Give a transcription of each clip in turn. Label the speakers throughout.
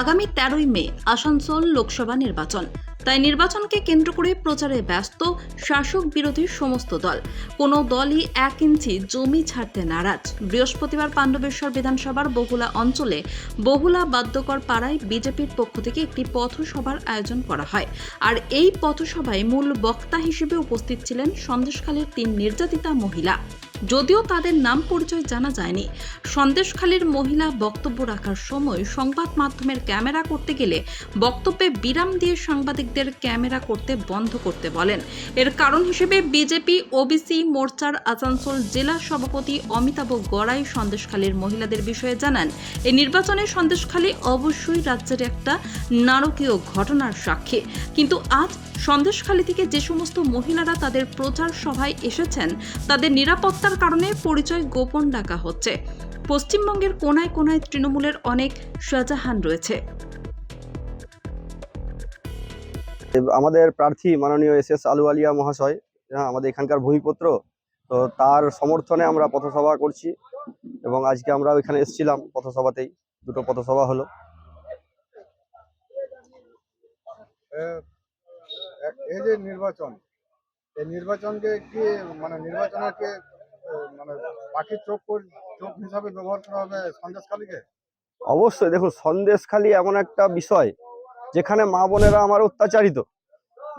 Speaker 1: আগামী তেরোই মে আসানসোল লোকসভা নির্বাচন। তাই নির্বাচনকে কেন্দ্র করে প্রচারে ব্যস্ত শাসক বিরোধী সমস্ত দল। কোনো দলই এক ইঞ্চি জমি ছাড়তে নারাজ। বৃহস্পতিবার পাণ্ডবেশ্বর বিধানসভার বহুলা অঞ্চলে বহুলা বাদ্যকর পাড়ায় বিজেপির পক্ষ থেকে একটি পথসভার আয়োজন করা হয়। আর এই পথসভায় মূল বক্তা হিসেবে উপস্থিত ছিলেন সন্দেশখালীর তিন নির্যাতিতা মহিলা। যদিও তাদের নাম পরিচয় জানা যায়নি। সন্দেশখালীর মহিলা বক্তব্য রাখার সময় সংবাদ মাধ্যমের ক্যামেরা করতে গেলে বক্তব্যে বিরাম দিয়ে সাংবাদিকদের ক্যামেরা করতে বন্ধ করতে বলেন। এর কারণ হিসেবে বিজেপি, ওবিসি, মোর্চার আসানসোল জেলা সভাপতি অমিতাভ গড়াই সন্দেশখালীর মহিলাদের বিষয়ে জানান এই নির্বাচনে সন্দেশখালী অবশ্যই রাজ্যের একটা নারকীয় ঘটনার সাক্ষী। কিন্তু আজ সন্দেশখালী থেকে যে সমস্ত মহিলারা তাদের প্রচার সভায় এসেছেন তাদের নিরাপত্তার কারণে পরিচয় গোপন রাখা হচ্ছে। পশ্চিমবঙ্গের কোনায় কোনায় তৃণমূলের অনেক শাহজাহান রয়েছে।
Speaker 2: আমাদের প্রার্থী মাননীয় এস এস আলুয়ালিয়া মহাশয় হ্যাঁ, আমাদের এখানকার ভূমিপুত্র তো তার সমর্থনে আমরা পথসভা করছি এবং আজকে আমরা ওইখানে এসেছিলাম পথসভাতেই দুটো পথসভা হলো।
Speaker 3: এই যে নির্বাচন, এই নির্বাচনকে কি মানে নির্বাচনকে মানে পাখির চোখ চোখ হিসাবে ব্যবহার করা হবে সন্দেশখালীকে?
Speaker 2: অবশ্যই, দেখুন, সন্দেশখালি এমন একটা বিষয় যেখানে মা বোনেরা আমার অত্যাচারিত।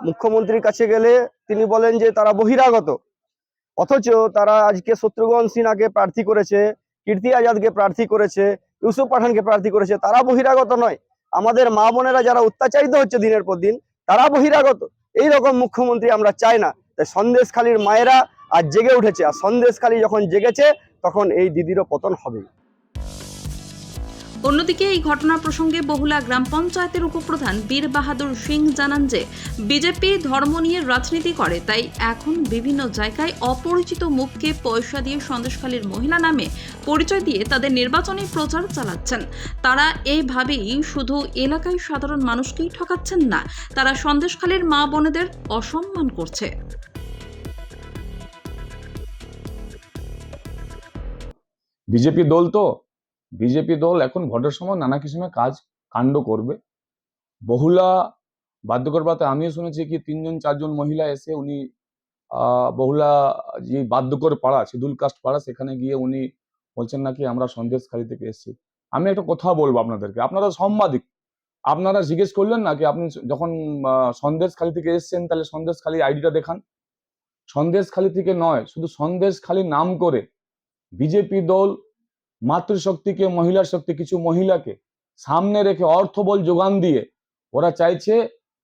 Speaker 2: মুখ্যমন্ত্রীর কাছে গেলে তিনি বলেন যে তারা বহিরাগত, অথচ তারা আজকে শত্রুঘ্ন সিনহাকে প্রার্থী করেছে, কীর্তি আজাদকে প্রার্থী করেছে, ইউসুফ পাঠানকে প্রার্থী করেছে, তারা বহিরাগত নয়। আমাদের মা বোনেরা যারা অত্যাচারিত হচ্ছে দিনের পর দিন তারা বহিরাগত। এই রকম মুখ্যমন্ত্রী আমরা চাই না। তাই সন্দেশখালীর মায়েরা আর জেগে উঠেছে। আর সন্দেশখালী যখন জেগেছে, তখন এই দিদিরও পতন হবে
Speaker 1: অন্যদিকে এই ঘটনা প্রসঙ্গে বহুলা গ্রাম পঞ্চায়েতের উপপ্রধান বীর বাহাদুর সিং জানান যে, বিজেপি ধর্ম নিয়ে রাজনীতি করে, তাই এখন বিভিন্ন জায়গায় অপরিচিত মুখকে পয়সা দিয়ে সন্দেশখালীর মহিলা নামে পরিচয় দিয়ে তাদের নির্বাচনী প্রচার চালাচ্ছেন। তারা এইভাবেই শুধু এলাকায় সাধারণ মানুষকেই ঠকাচ্ছেন না, তারা সন্দেশখালীর মা বোনেদের অসম্মান করছে।
Speaker 4: বিজেপি দল তো বিজেপি দল এখন ভোটের সময় নানা কিসিমের কাজ কাণ্ড করবে। বহুলা বাদ্যকর পাতে আমিও শুনেছি কি তিনজন, চারজন মহিলা এসে উনি বহুলা যে বাদ্যকর পাড়া, শিডিউল কাস্ট পাড়া, সেখানে গিয়ে উনি বলছেন নাকি আমরা সন্দেশখালী থেকে এসেছি। আমি একটা কথা বলব আপনাদেরকে। আপনারা সাংবাদিক, আপনারা জিজ্ঞেস করলেন না কি আপনি যখন সন্দেশখালী থেকে এসেছেন, তাহলে সন্দেশখালী আইডিটা দেখান। সন্দেশখালী থেকে নয়, শুধু সন্দেশখালী নাম করে বিজেপি দল মাতৃশক্তিকে, মহিলার শক্তি, কিছু মহিলাকে সামনে রেখে অর্থবল যোগান দিয়ে ওরা চাইছে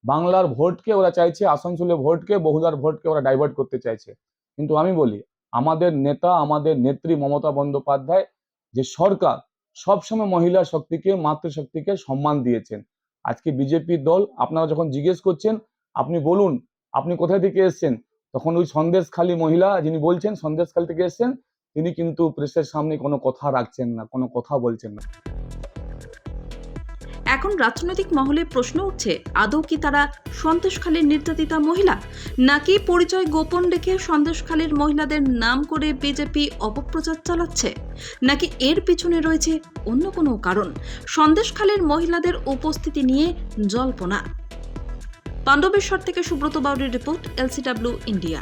Speaker 4: বাংলার ভোটকে, ওরা চাইছে আসানসোলের ভোটকে বহুলার ভোটকে ওরা ডাইভার্ট করতে চাইছে। কিন্তু আমি বলি, আমাদের নেতা, আমাদের নেত্রী মমতা বন্দ্যোপাধ্যায় যে সরকার সবসময় মহিলা শক্তিকে, মাতৃশক্তিকে সম্মান দিয়েছেন। আজকে বিজেপি দল আপনারা যখন জিজ্ঞেস করছেন, আপনি বলুন, আপনি কোথায় থেকে এসেছেন? তখন ওই সন্দেশখালী মহিলা যিনি বলছেন, সন্দেশখালী থেকে এসেছেন তিনি কিন্তু প্রেসের সামনে কোনো কথা রাখছেন না, কোনো কথা বলছেন না।
Speaker 1: এখন রাজনৈতিক মহলে প্রশ্ন উঠছে, আদৌ কি তারা সন্দেশখালীর নির্যাতিতা মহিলা? নাকি পরিচয় গোপন রেখে সন্দেশখালীর মহিলাদের নাম করে বিজেপি অপপ্রচার চালাচ্ছে? নাকি এর পিছনে রয়েছে অন্য কোনো কারণ? সন্দেশখালীর মহিলাদের উপস্থিতি নিয়ে জল্পনা। পাণ্ডবেশ্বর থেকে সুব্রত বাউরির রিপোর্ট, এলসিডাব্লিউ ইন্ডিয়া।